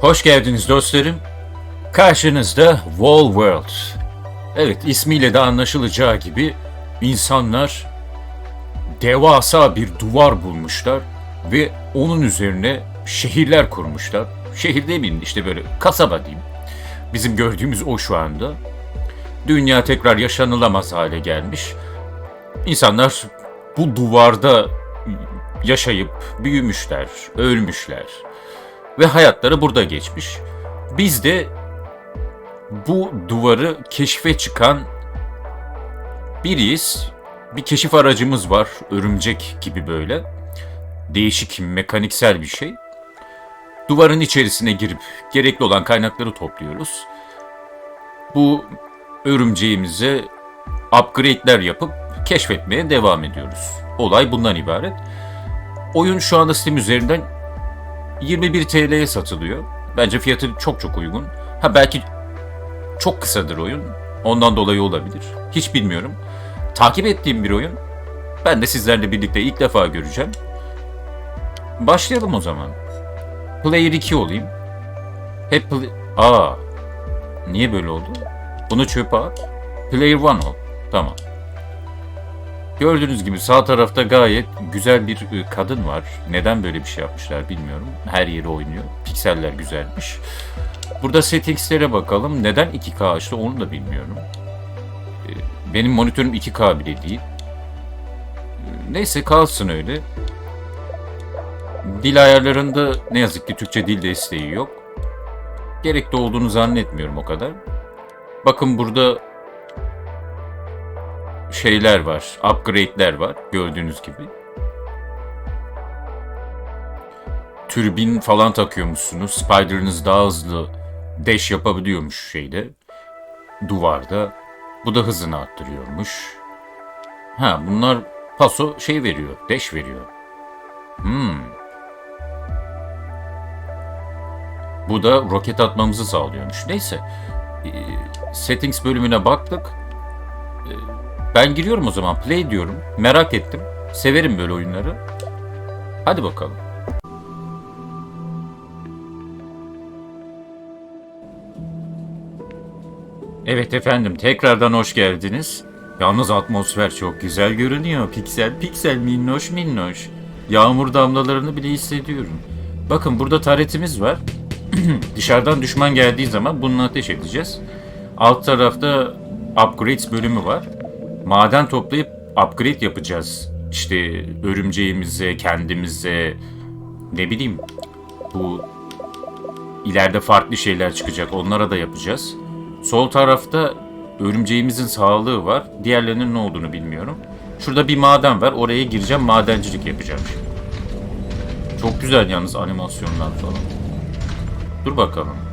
Hoş geldiniz dostlarım. Karşınızda Wall World. Evet ismiyle de anlaşılacağı gibi insanlar devasa bir duvar bulmuşlar ve onun üzerine şehirler kurmuşlar. Şehir demeyeyim işte böyle kasaba diyeyim. Bizim gördüğümüz o şu anda. Dünya tekrar yaşanılamaz hale gelmiş. İnsanlar bu duvarda yaşayıp büyümüşler, ölmüşler ve hayatları burada geçmiş. Biz de bu duvarı keşfe çıkan biriyiz. Bir keşif aracımız var, örümcek gibi böyle. Değişik, mekaniksel bir şey. Duvarın içerisine girip gerekli olan kaynakları topluyoruz. Bu örümceğimize upgrade'ler yapıp keşfetmeye devam ediyoruz. Olay bundan ibaret. Oyun şu anda Steam üzerinden 21 TL'ye satılıyor. Bence fiyatı çok çok uygun. Ha belki çok kısadır oyun. Ondan dolayı olabilir. Hiç bilmiyorum. Takip ettiğim bir oyun. Ben de sizlerle birlikte ilk defa göreceğim. Başlayalım o zaman. Player 2 olayım. Hep play... Aa. Niye böyle oldu? Bunu çöpe at. Player 1 ol. Tamam. Gördüğünüz gibi sağ tarafta gayet güzel bir e, kadın var. Neden böyle bir şey yapmışlar bilmiyorum. Her yeri oynuyor. Pikseller güzelmiş. Burada settingslere bakalım. Neden 2K açtı onu da bilmiyorum. E, Benim monitörüm 2K bile değil. E, Neyse kalsın öyle. Dil ayarlarında ne yazık ki Türkçe dil desteği yok. Gerekli olduğunu zannetmiyorum o kadar. Bakın burada şeyler var, upgrade'ler var gördüğünüz gibi. Türbin falan takıyormuşsunuz. Spider'ınız daha hızlı dash yapabiliyormuş şeyde. Duvarda. Bu da hızını arttırıyormuş. Ha bunlar paso şey veriyor, dash veriyor. Hmm. Bu da roket atmamızı sağlıyormuş. Neyse. Ee, settings bölümüne baktık. Ben giriyorum o zaman. Play diyorum. Merak ettim. Severim böyle oyunları. Hadi bakalım. Evet efendim tekrardan hoş geldiniz. Yalnız atmosfer çok güzel görünüyor. Piksel piksel minnoş minnoş. Yağmur damlalarını bile hissediyorum. Bakın burada taretimiz var. Dışarıdan düşman geldiği zaman bununla ateş edeceğiz. Alt tarafta upgrades bölümü var. Maden toplayıp upgrade yapacağız. İşte örümceğimize, kendimize, ne bileyim bu ileride farklı şeyler çıkacak. Onlara da yapacağız. Sol tarafta örümceğimizin sağlığı var. Diğerlerinin ne olduğunu bilmiyorum. Şurada bir maden var. Oraya gireceğim. Madencilik yapacağım. Çok güzel yalnız animasyonlar falan. Dur bakalım.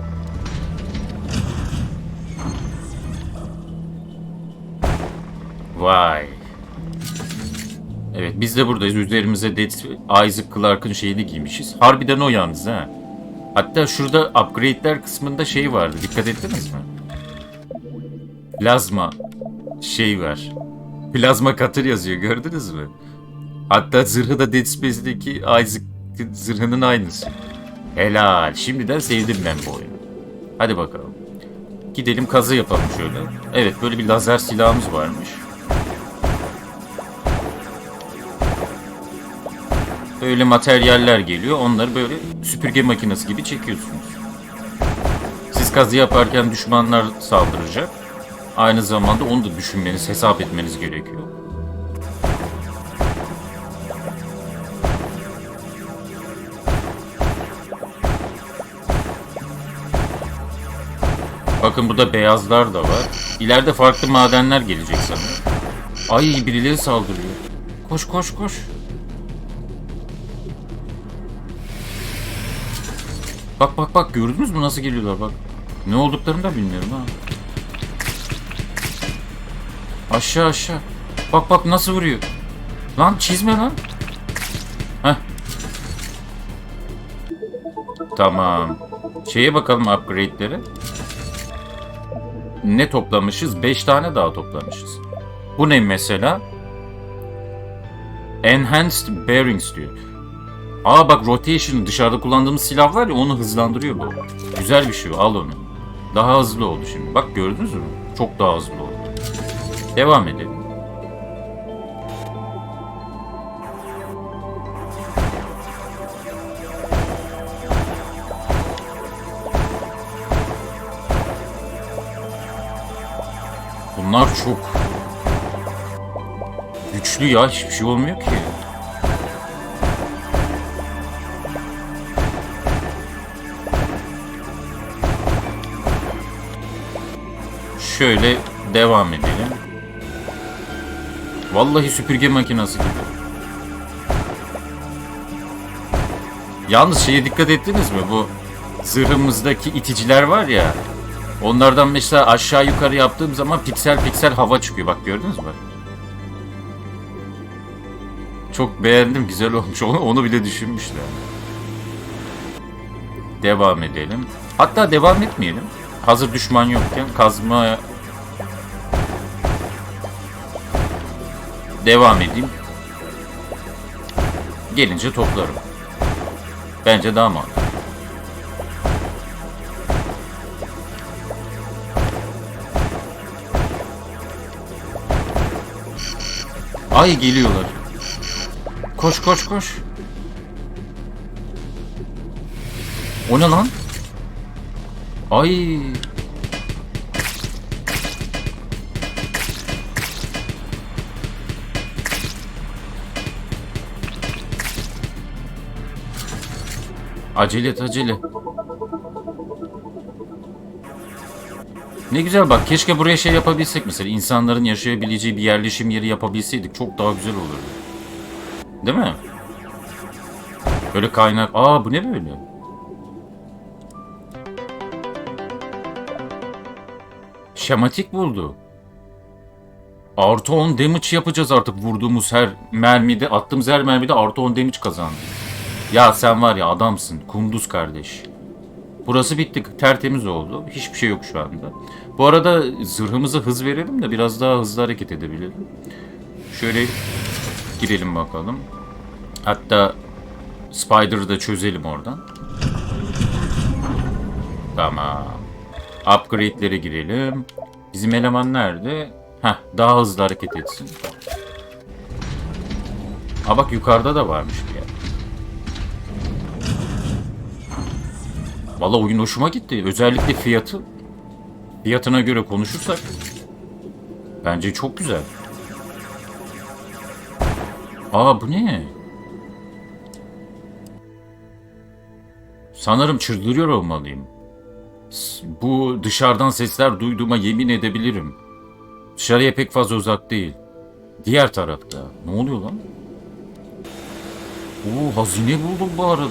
Vay. Evet biz de buradayız. Üzerimize Dead Isaac Clarke'ın şeyini giymişiz. Harbiden o yalnız ha. Hatta şurada upgrade'ler kısmında şey vardı. Dikkat ettiniz mi? Plazma şey var. Plazma katır yazıyor gördünüz mü? Hatta zırhı da Dead Space'deki Isaac zırhının aynısı. Helal. Şimdiden sevdim ben bu oyunu. Hadi bakalım. Gidelim kazı yapalım şöyle. Evet böyle bir lazer silahımız varmış. Böyle materyaller geliyor. Onları böyle süpürge makinesi gibi çekiyorsunuz. Siz kazı yaparken düşmanlar saldıracak. Aynı zamanda onu da düşünmeniz, hesap etmeniz gerekiyor. Bakın burada beyazlar da var. İleride farklı madenler gelecek sanırım. Ay birileri saldırıyor. Koş koş koş. Bak bak bak gördünüz mü nasıl geliyorlar bak. Ne olduklarını da bilmiyorum ha. Aşağı aşağı. Bak bak nasıl vuruyor. Lan çizme lan. Heh. Tamam. Şeye bakalım upgrade'lere. Ne toplamışız? 5 tane daha toplamışız. Bu ne mesela? Enhanced Bearings diyor. Aa bak rotation dışarıda kullandığımız silah var ya onu hızlandırıyor bu. Güzel bir şey al onu. Daha hızlı oldu şimdi. Bak gördünüz mü? Çok daha hızlı oldu. Devam edelim. Bunlar çok güçlü ya hiçbir şey olmuyor ki. Şöyle devam edelim. Vallahi süpürge makinesi gibi. Yalnız şeye dikkat ettiniz mi? Bu zırhımızdaki iticiler var ya. Onlardan mesela aşağı yukarı yaptığım zaman piksel piksel hava çıkıyor. Bak gördünüz mü? Çok beğendim. Güzel olmuş. Onu, onu bile düşünmüşler. Devam edelim. Hatta devam etmeyelim. Hazır düşman yokken kazma devam edeyim. Gelince toplarım. Bence daha mantıklı. Ay geliyorlar. Koş koş koş. O ne lan? Ay. Acele et acele. Ne güzel bak keşke buraya şey yapabilsek mesela insanların yaşayabileceği bir yerleşim yeri yapabilseydik çok daha güzel olurdu. Değil mi? Böyle kaynak... Aa bu ne böyle? Şematik buldu. Artı 10 damage yapacağız artık vurduğumuz her mermide, attığımız her mermide artı 10 damage kazandı. Ya sen var ya adamsın, kunduz kardeş. Burası bitti, tertemiz oldu. Hiçbir şey yok şu anda. Bu arada zırhımıza hız verelim de biraz daha hızlı hareket edebilelim. Şöyle girelim bakalım. Hatta Spider'ı da çözelim oradan. Tamam. Upgrade'lere girelim. Bizim eleman nerede? Heh, daha hızlı hareket etsin. Aa bak yukarıda da varmış bir yer. Valla oyun hoşuma gitti. Özellikle fiyatı. Fiyatına göre konuşursak. Bence çok güzel. Aa bu ne? Sanırım çıldırıyor olmalıyım. Bu dışarıdan sesler duyduğuma yemin edebilirim. Dışarıya pek fazla uzak değil. Diğer tarafta. Ne oluyor lan? Oo hazine buldum bu arada.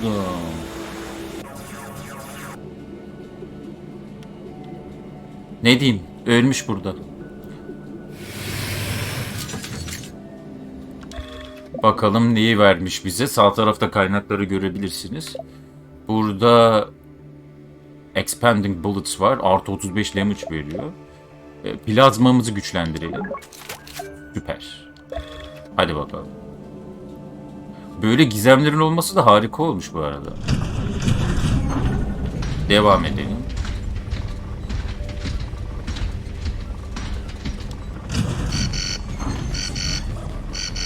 Ne diyeyim? Ölmüş burada. Bakalım neyi vermiş bize. Sağ tarafta kaynakları görebilirsiniz. Burada Expanding Bullets var. Artı 35 damage veriyor. E, Plazmamızı güçlendirelim. Süper. Hadi bakalım. Böyle gizemlerin olması da harika olmuş bu arada. Devam edelim.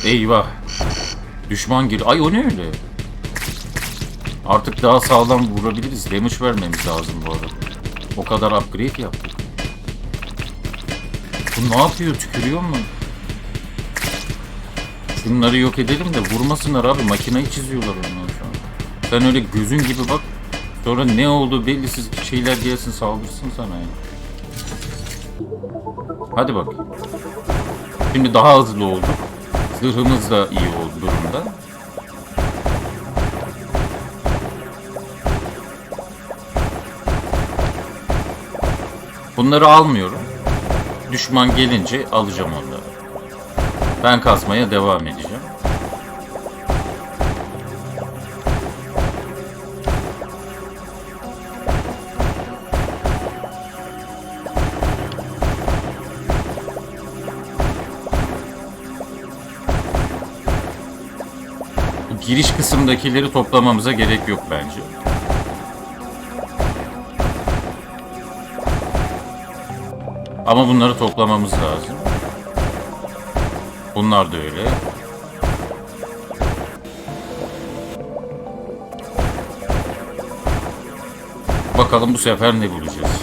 Eyvah. Düşman gir. Ay o ne öyle? Artık daha sağlam vurabiliriz. Damage vermemiz lazım bu arada. O kadar upgrade yaptık. Bu ne yapıyor? Tükürüyor mu? Şunları yok edelim de vurmasınlar abi. Makinayı çiziyorlar onlar şu an. Sen öyle gözün gibi bak. Sonra ne oldu bellisiz şeyler gelsin saldırsın sana ya. Hadi bak. Şimdi daha hızlı olduk. Zırhımız da iyi oldu durumda. Bunları almıyorum. Düşman gelince alacağım onları. Ben kazmaya devam edeceğim. giriş kısımdakileri toplamamıza gerek yok bence. Ama bunları toplamamız lazım. Bunlar da öyle. Bakalım bu sefer ne bulacağız.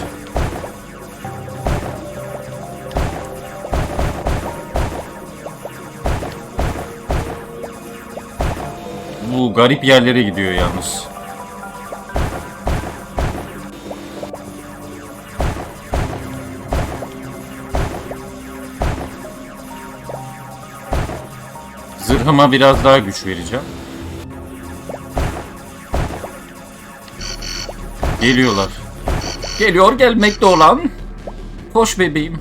Bu garip yerlere gidiyor yalnız. Zırhıma biraz daha güç vereceğim. Geliyorlar. Geliyor gelmekte olan. Koş bebeğim.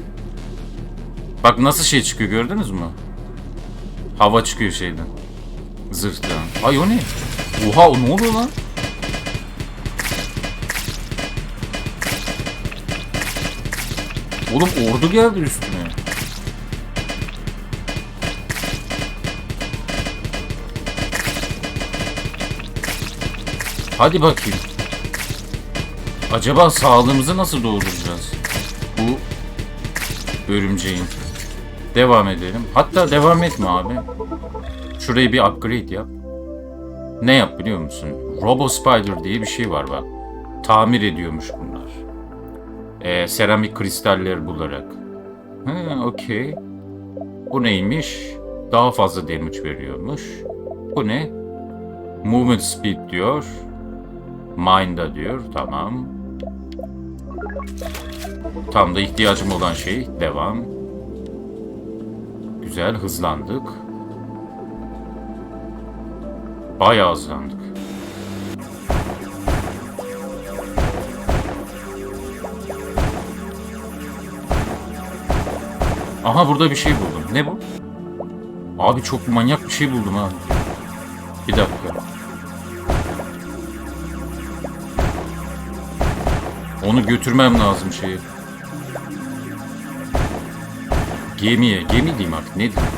Bak nasıl şey çıkıyor gördünüz mü? Hava çıkıyor şeyden. Zırhtan. Ay o ne? Oha o ne oluyor lan? Oğlum ordu geldi üstüne. Hadi bakayım. Acaba sağlığımızı nasıl dolduracağız? Bu örümceğin. Devam edelim. Hatta devam etme abi. Şurayı bir upgrade yap. Ne yap biliyor musun? Robo Spider diye bir şey var bak. Tamir ediyormuş bunlar. Ee, seramik kristaller bularak. Ha, okey. Bu neymiş? Daha fazla damage veriyormuş. Bu ne? Movement speed diyor. Mind'a diyor. Tamam. Tam da ihtiyacım olan şey. Devam. Güzel hızlandık. Bayağı hızlandık. Aha burada bir şey buldum. Ne bu? Abi çok manyak bir şey buldum ha. Bir dakika. Onu götürmem lazım şeyi. Gemiye. Gemi diyeyim artık. Ne diyeyim?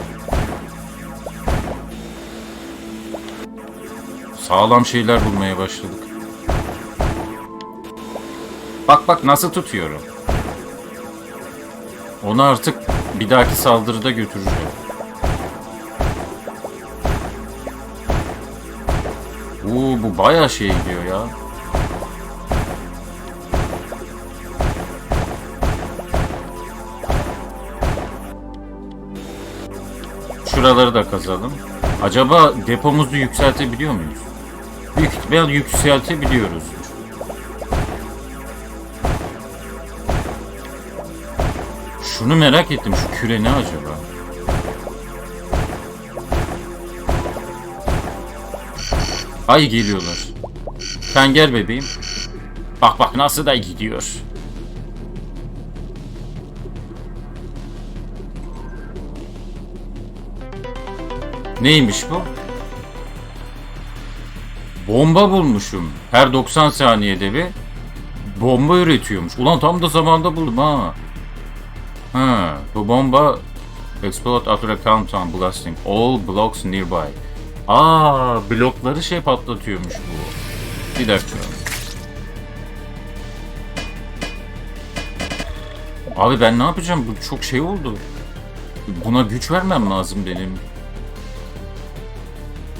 Sağlam şeyler bulmaya başladık. Bak bak nasıl tutuyorum. Onu artık bir dahaki saldırıda götüreceğim. Oo, bu bayağı şey gidiyor ya. Şuraları da kazalım. Acaba depomuzu yükseltebiliyor muyuz? Büyük ihtimal yükseltebiliyoruz. Şunu merak ettim. Şu küre ne acaba? Ay geliyorlar. Sen gel bebeğim. Bak bak nasıl da gidiyor. Neymiş bu? Bomba bulmuşum. Her 90 saniyede bir bomba üretiyormuş. Ulan tam da zamanda buldum ha. Ha, bu bomba explode after a countdown blasting all blocks nearby. Aa, blokları şey patlatıyormuş bu. Bir dakika. Abi ben ne yapacağım? Bu çok şey oldu. Buna güç vermem lazım benim.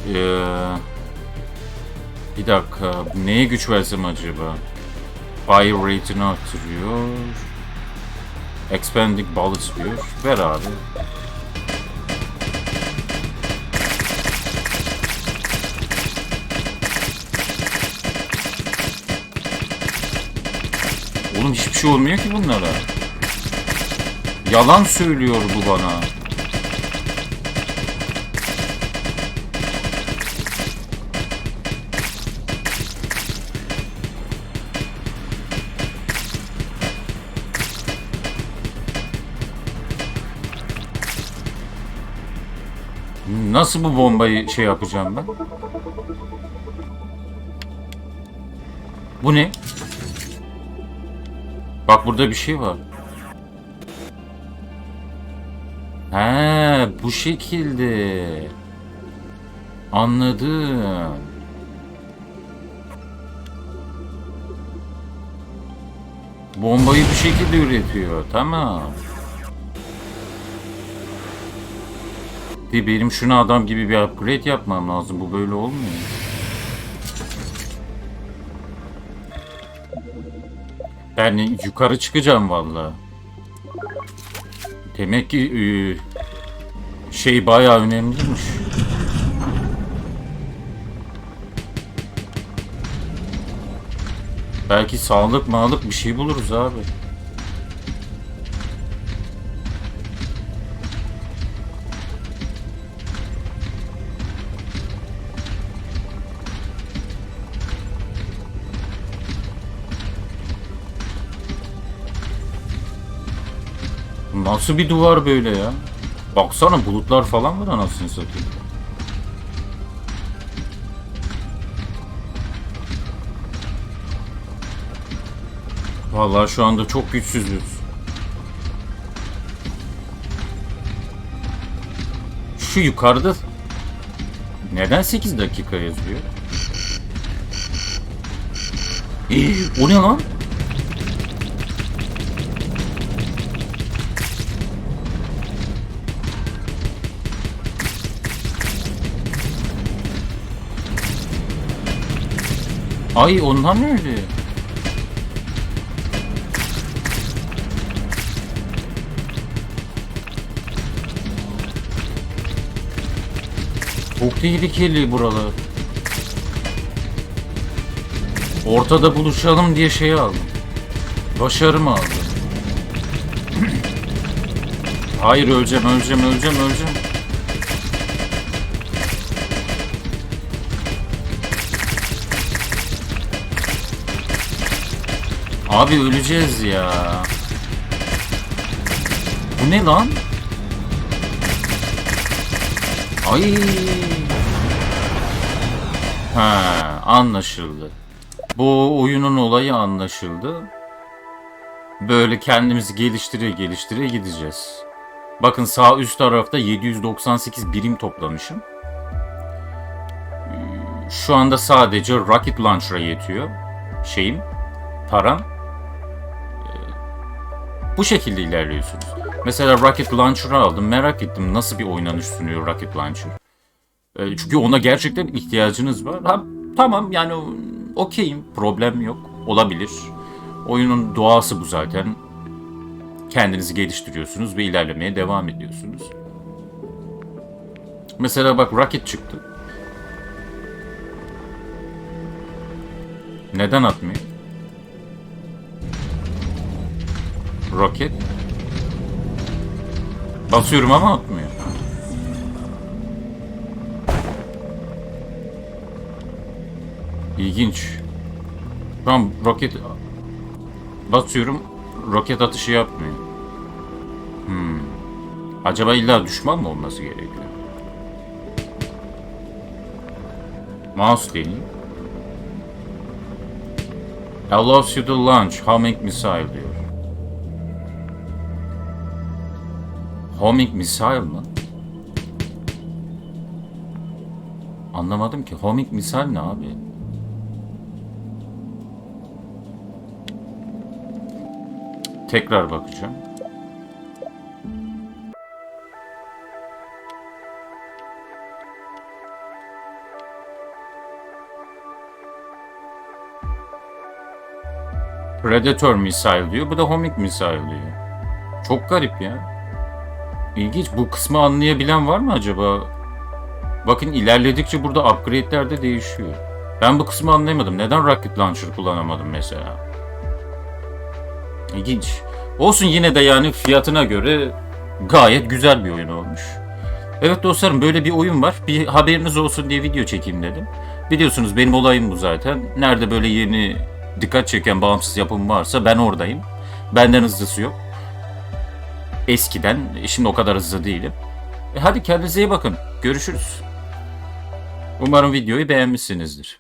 Ee, bir dakika. Neye güç versem acaba? Fire rate'ini artırıyor. Expanding bullets diyor. Ver abi. Oğlum hiçbir şey olmuyor ki bunlara. Yalan söylüyor bu bana. Nasıl bu bombayı şey yapacağım ben? Bu ne? Bak burada bir şey var. He, bu şekilde. Anladım. Bombayı bir şekilde üretiyor. Tamam. Bir benim şuna adam gibi bir upgrade yapmam lazım. Bu böyle olmuyor. Ben yukarı çıkacağım valla. Demek ki e, şey bayağı önemliymiş. Belki sağlık mağlık bir şey buluruz abi. Nasıl bir duvar böyle ya? Baksana bulutlar falan var anasını satayım. Vallahi şu anda çok güçsüzüz. Şu yukarıda neden 8 dakika yazıyor? Ee, o ne lan? Ay ondan ne öyle? Çok tehlikeli buralar. Ortada buluşalım diye şey aldım. Başarımı aldım. Hayır öleceğim, öleceğim, öleceğim, öleceğim. Abi öleceğiz ya. Bu ne lan? Ay. Ha, anlaşıldı. Bu oyunun olayı anlaşıldı. Böyle kendimizi geliştire geliştire gideceğiz. Bakın sağ üst tarafta 798 birim toplamışım. Şu anda sadece Rocket Launcher'a yetiyor. Şeyim, param. Bu şekilde ilerliyorsunuz. Mesela Rocket Launcher'ı aldım. Merak ettim nasıl bir oynanış sunuyor Rocket Launcher. Ee, Çünkü ona gerçekten ihtiyacınız var. Ha, tamam yani okeyim. Problem yok. Olabilir. Oyunun doğası bu zaten. Kendinizi geliştiriyorsunuz ve ilerlemeye devam ediyorsunuz. Mesela bak Rocket çıktı. Neden atmıyor? Rocket. Basıyorum ama atmıyor. İlginç. Tamam roket basıyorum roket atışı yapmıyor. Hmm. Acaba illa düşman mı olması gerekiyor? Mouse deneyeyim. Allows you to launch homing missile diyor. Homing missile mı? Anlamadım ki. Homing missile ne abi? Tekrar bakacağım. Predator missile diyor. Bu da homing missile diyor. Çok garip ya. İlginç. Bu kısmı anlayabilen var mı acaba? Bakın ilerledikçe burada upgrade'ler de değişiyor. Ben bu kısmı anlayamadım. Neden Rocket Launcher kullanamadım mesela? İlginç. Olsun yine de yani fiyatına göre gayet güzel bir oyun olmuş. Evet dostlarım böyle bir oyun var. Bir haberiniz olsun diye video çekeyim dedim. Biliyorsunuz benim olayım bu zaten. Nerede böyle yeni dikkat çeken bağımsız yapım varsa ben oradayım. Benden hızlısı yok. Eskiden, şimdi o kadar hızlı değilim. E hadi kendinize iyi bakın. Görüşürüz. Umarım videoyu beğenmişsinizdir.